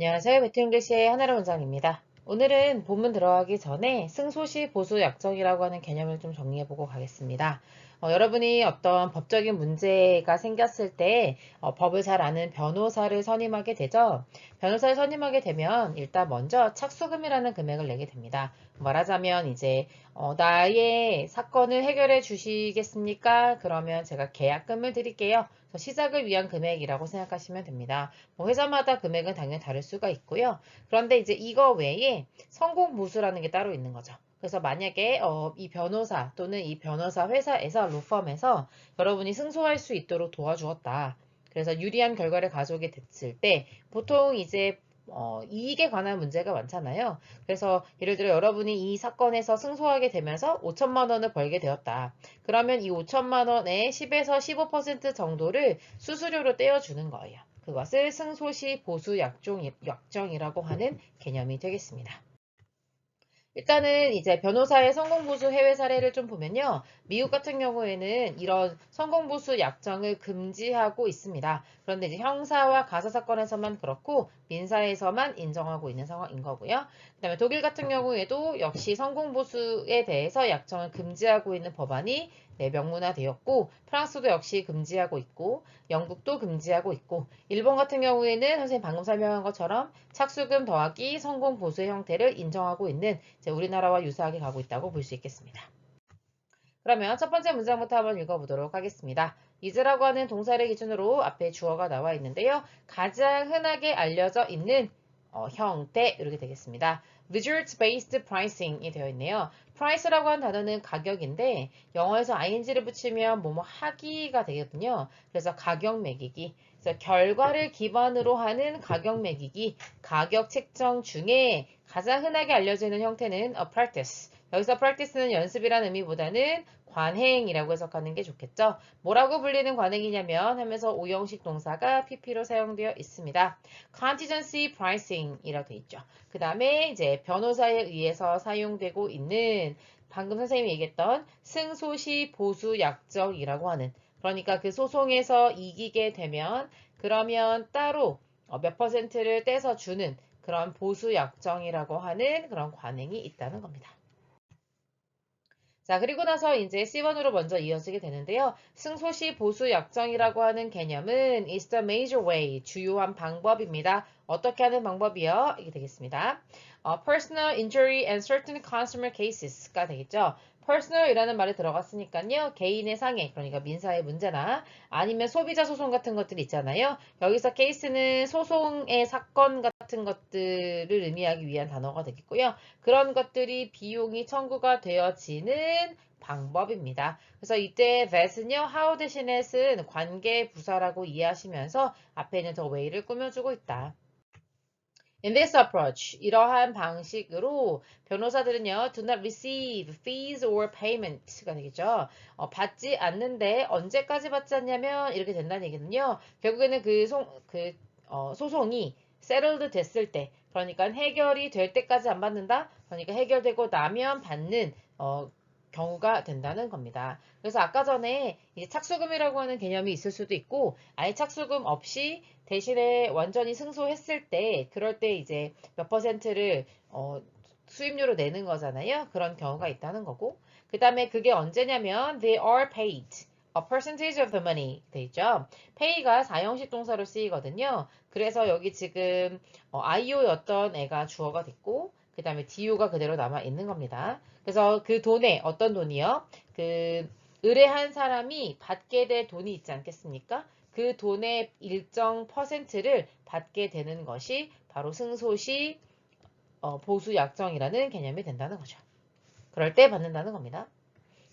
안녕하세요. 배트잉글리시의 하나로 원장입니다. 오늘은 본문 들어가기 전에 승소시 보수 약정이라고 하는 개념을 좀 정리해보고 가겠습니다. 어, 여러분이 어떤 법적인 문제가 생겼을 때 어, 법을 잘 아는 변호사를 선임하게 되죠. 변호사를 선임하게 되면 일단 먼저 착수금이라는 금액을 내게 됩니다. 말하자면 이제 어, 나의 사건을 해결해 주시겠습니까? 그러면 제가 계약금을 드릴게요. 시작을 위한 금액이라고 생각하시면 됩니다. 뭐 회사마다 금액은 당연히 다를 수가 있고요. 그런데 이제 이거 외에 성공 보수라는 게 따로 있는 거죠. 그래서 만약에 어, 이 변호사 또는 이 변호사 회사에서 로펌에서 여러분이 승소할 수 있도록 도와주었다. 그래서 유리한 결과를 가져오게 됐을 때 보통 이제 어, 이익에 관한 문제가 많잖아요. 그래서 예를 들어 여러분이 이 사건에서 승소하게 되면서 5천만 원을 벌게 되었다. 그러면 이 5천만 원의 10에서 15% 정도를 수수료로 떼어주는 거예요. 그것을 승소시 보수 약정, 약정이라고 하는 개념이 되겠습니다. 일단은 이제 변호사의 성공보수 해외 사례를 좀 보면요. 미국 같은 경우에는 이런 성공보수 약정을 금지하고 있습니다. 그런데 이제 형사와 가사 사건에서만 그렇고 민사에서만 인정하고 있는 상황인 거고요. 그 다음에 독일 같은 경우에도 역시 성공보수에 대해서 약정을 금지하고 있는 법안이 네, 명문화되었고 프랑스도 역시 금지하고 있고 영국도 금지하고 있고 일본 같은 경우에는 선생님 방금 설명한 것처럼 착수금 더하기 성공 보수의 형태를 인정하고 있는 우리나라와 유사하게 가고 있다고 볼 수 있겠습니다. 그러면 첫 번째 문장부터 한번 읽어보도록 하겠습니다. 이즈라고 하는 동사를 기준으로 앞에 주어가 나와 있는데요. 가장 흔하게 알려져 있는 어, 형태 이렇게 되겠습니다. Results-based pricing이 되어 있네요. price라고 하는 단어는 가격인데 영어에서 ing를 붙이면 뭐뭐 하기가 되거든요. 그래서 가격 매기기. 그래서 결과를 기반으로 하는 가격 매기기, 가격 책정 중에 가장 흔하게 알려지는 형태는 a practice. 여기서 practice는 연습이라는 의미보다는 관행이라고 해석하는 게 좋겠죠. 뭐라고 불리는 관행이냐면 하면서 오형식 동사가 pp로 사용되어 있습니다. contingency pricing이라고 되어 있죠. 그 다음에 이제 변호사에 의해서 사용되고 있는 방금 선생님이 얘기했던 승소시 보수 약정이라고 하는 그러니까 그 소송에서 이기게 되면 그러면 따로 어, 몇 퍼센트를 떼서 주는 그런 보수 약정이라고 하는 그런 관행이 있다는 겁니다. 자, 그리고 나서 이제 C1으로 먼저 이어지게 되는데요. 승소시 보수 약정이라고 하는 개념은 is the major way, 주요한 방법입니다. 어떻게 하는 방법이요? 이게 되겠습니다. 어, personal injury and certain consumer cases가 되겠죠. Personal이라는 말이 들어갔으니까요. 개인의 상해, 그러니까 민사의 문제나 아니면 소비자 소송 같은 것들이 있잖아요. 여기서 케이스는 소송의 사건 같은 것들을 의미하기 위한 단어가 되겠고요. 그런 것들이 비용이 청구가 되어지는 방법입니다. 그래서 이때 that은요, how 대신에 쓴 관계 부사라고 이해하시면서 앞에 있는 더 way를 꾸며주고 있다. In this approach, 이러한 방식으로 변호사들은요, do not receive fees or payment가 되겠죠. 어, 받지 않는데 언제까지 받지 않냐면 이렇게 된다는 얘기는요. 결국에는 그, 소, 그 어, 소송이 settled 됐을 때, 그러니까 해결이 될 때까지 안 받는다. 그러니까 해결되고 나면 받는 어, 경우가 된다는 겁니다. 그래서 아까 전에 이제 착수금이라고 하는 개념이 있을 수도 있고 아예 착수금 없이 대신에 완전히 승소했을 때 그럴 때 이제 몇 퍼센트를 어, 수입료로 내는 거잖아요. 그런 경우가 있다는 거고 그 다음에 그게 언제냐면 they are paid a percentage of the money 돼 있죠. pay가 사형식 동사로 쓰이거든요. 그래서 여기 지금 어, IO였던 애가 주어가 됐고 그 다음에 DU가 그대로 남아 있는 겁니다. 그래서 그 돈에 어떤 돈이요? 그 의뢰한 사람이 받게 될 돈이 있지 않겠습니까? 그 돈의 일정 퍼센트를 받게 되는 것이 바로 승소시 어, 보수 약정이라는 개념이 된다는 거죠. 그럴 때 받는다는 겁니다.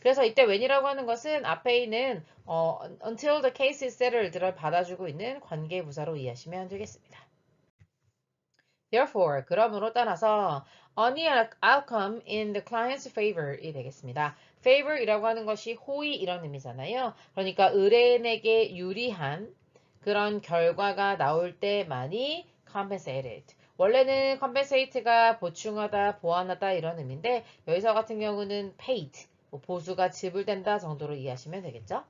그래서 이때 when이라고 하는 것은 앞에 있는 어, until the case is settled를 받아주고 있는 관계 부사로 이해하시면 되겠습니다. Therefore, 그러므로 따라서 any outcome in the client's favor이 되겠습니다. favor이라고 하는 것이 호의 이런 의미잖아요. 그러니까 의뢰인에게 유리한 그런 결과가 나올 때만이 compensated. 원래는 compensate가 보충하다, 보완하다 이런 의미인데 여기서 같은 경우는 paid, 뭐 보수가 지불된다 정도로 이해하시면 되겠죠.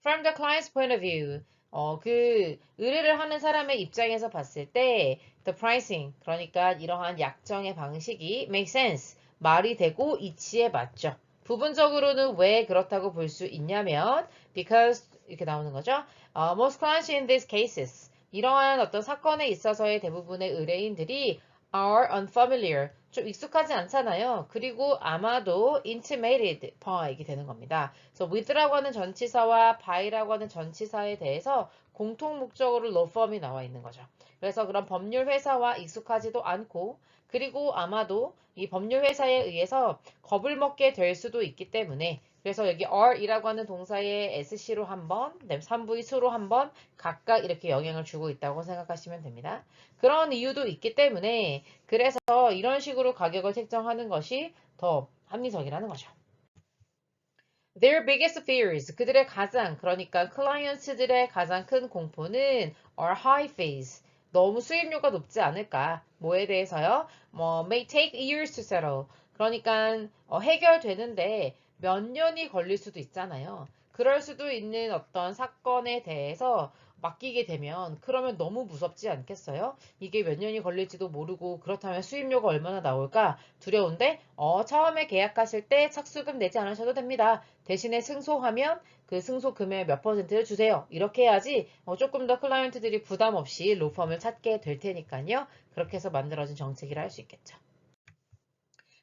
From the client's point of view, 어, 그 의뢰를 하는 사람의 입장에서 봤을 때 the pricing 그러니까 이러한 약정의 방식이 make sense 말이 되고 이치에 맞죠. 부분적으로는 왜 그렇다고 볼 수 있냐면 because 이렇게 나오는 거죠. 어, most clients in these cases 이러한 어떤 사건에 있어서의 대부분의 의뢰인들이 are unfamiliar 좀 익숙하지 않잖아요. 그리고 아마도 intimated by 이게 되는 겁니다. 그래서 with라고 하는 전치사와 by라고 하는 전치사에 대해서 공통 목적으로 law firm이 나와 있는 거죠. 그래서 그런 법률 회사와 익숙하지도 않고 그리고 아마도 이 법률 회사에 의해서 겁을 먹게 될 수도 있기 때문에 그래서 여기 are이라고 하는 동사에 sc로 한 번, 3부의 수로 한번 각각 이렇게 영향을 주고 있다고 생각하시면 됩니다. 그런 이유도 있기 때문에 그래서 이런 식으로 가격을 책정하는 것이 더 합리적이라는 거죠. Their biggest fears, 그들의 가장, 그러니까 클라이언트들의 가장 큰 공포는 are high fees, 너무 수입료가 높지 않을까. 뭐에 대해서요? 뭐 may take years to settle. 그러니까 어, 해결되는데 몇 년이 걸릴 수도 있잖아요. 그럴 수도 있는 어떤 사건에 대해서 맡기게 되면 그러면 너무 무섭지 않겠어요? 이게 몇 년이 걸릴지도 모르고 그렇다면 수입료가 얼마나 나올까 두려운데 어 처음에 계약하실 때 착수금 내지 않으셔도 됩니다. 대신에 승소하면 그 승소 금액 몇 퍼센트를 주세요. 이렇게 해야지 어, 조금 더 클라이언트들이 부담 없이 로펌을 찾게 될 테니까요. 그렇게 해서 만들어진 정책이라 할 수 있겠죠.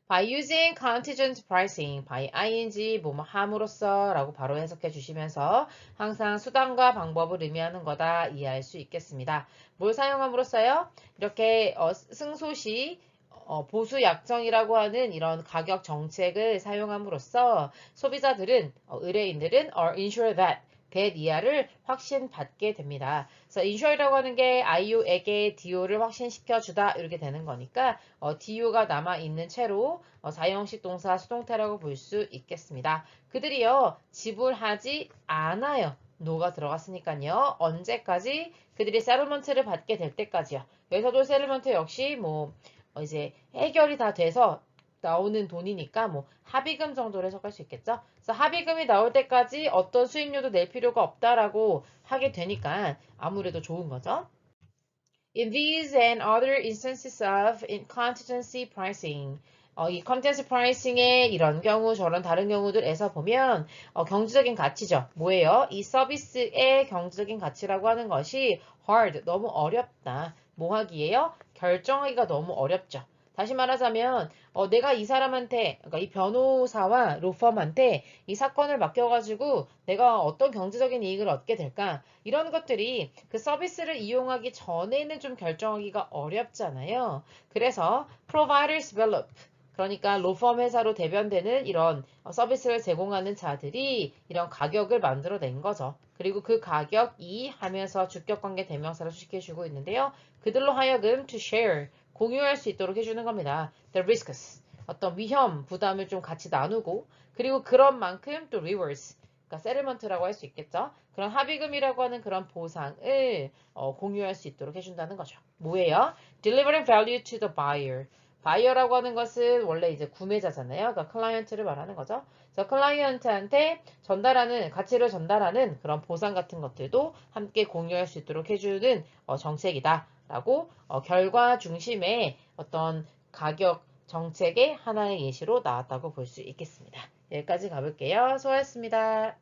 By using contingent pricing, by ing 뭐뭐 함으로써 라고 바로 해석해 주시면서 항상 수단과 방법을 의미하는 거다 이해할 수 있겠습니다. 뭘 사용함으로써요? 이렇게 어, 승소시 어, 보수 약정이라고 하는 이런 가격 정책을 사용함으로써 소비자들은 어, 의뢰인들은 are ensure that that 이하를 확신받게 됩니다. 그래서 insure라고 하는 게 IU에게 DO를 확신시켜 주다 이렇게 되는 거니까 어, DO가 남아 있는 채로 어, 사형식 동사 수동태라고 볼 수 있겠습니다. 그들이요 지불하지 않아요. 노가 들어갔으니까요. 언제까지 그들이 세르먼트를 받게 될 때까지요. 여기서도 세르먼트 역시 뭐 어, 이제 해결이 다 돼서 나오는 돈이니까 뭐 합의금 정도로 해석할 수 있겠죠. 그래서 합의금이 나올 때까지 어떤 수익료도 낼 필요가 없다라고 하게 되니까 아무래도 좋은 거죠. In these and other instances of contingency pricing, 어, 이 컨텐츠 프라이싱의 이런 경우 저런 다른 경우들에서 보면 어, 경제적인 가치죠. 뭐예요? 이 서비스의 경제적인 가치라고 하는 것이 hard, 너무 어렵다. 뭐 하기에요? 결정하기가 너무 어렵죠. 다시 말하자면 어, 내가 이 사람한테 그러니까 이 변호사와 로펌한테 이 사건을 맡겨가지고 내가 어떤 경제적인 이익을 얻게 될까 이런 것들이 그 서비스를 이용하기 전에는 좀 결정하기가 어렵잖아요. 그래서 providers develop 그러니까 로펌 회사로 대변되는 이런 서비스를 제공하는 자들이 이런 가격을 만들어낸 거죠. 그리고 그 가격이 하면서 주격관계 대명사를 수식해주고 있는데요. 그들로 하여금 to share 공유할 수 있도록 해주는 겁니다. The risks. 어떤 위험, 부담을 좀 같이 나누고 그리고 그런 만큼 또 rewards. 그러니까 세르먼트라고 할 수 있겠죠. 그런 합의금이라고 하는 그런 보상을 어, 공유할 수 있도록 해준다는 거죠. 뭐예요? Delivering value to the buyer. 바이어라고 하는 것은 원래 이제 구매자잖아요. 그러니까 클라이언트를 말하는 거죠. 그래서 클라이언트한테 전달하는 가치를 전달하는 그런 보상 같은 것들도 함께 공유할 수 있도록 해주는 어, 정책이다. 라고 어, 결과 중심의 어떤 가격 정책의 하나의 예시로 나왔다고 볼 수 있겠습니다. 여기까지 가볼게요. 수고하셨습니다.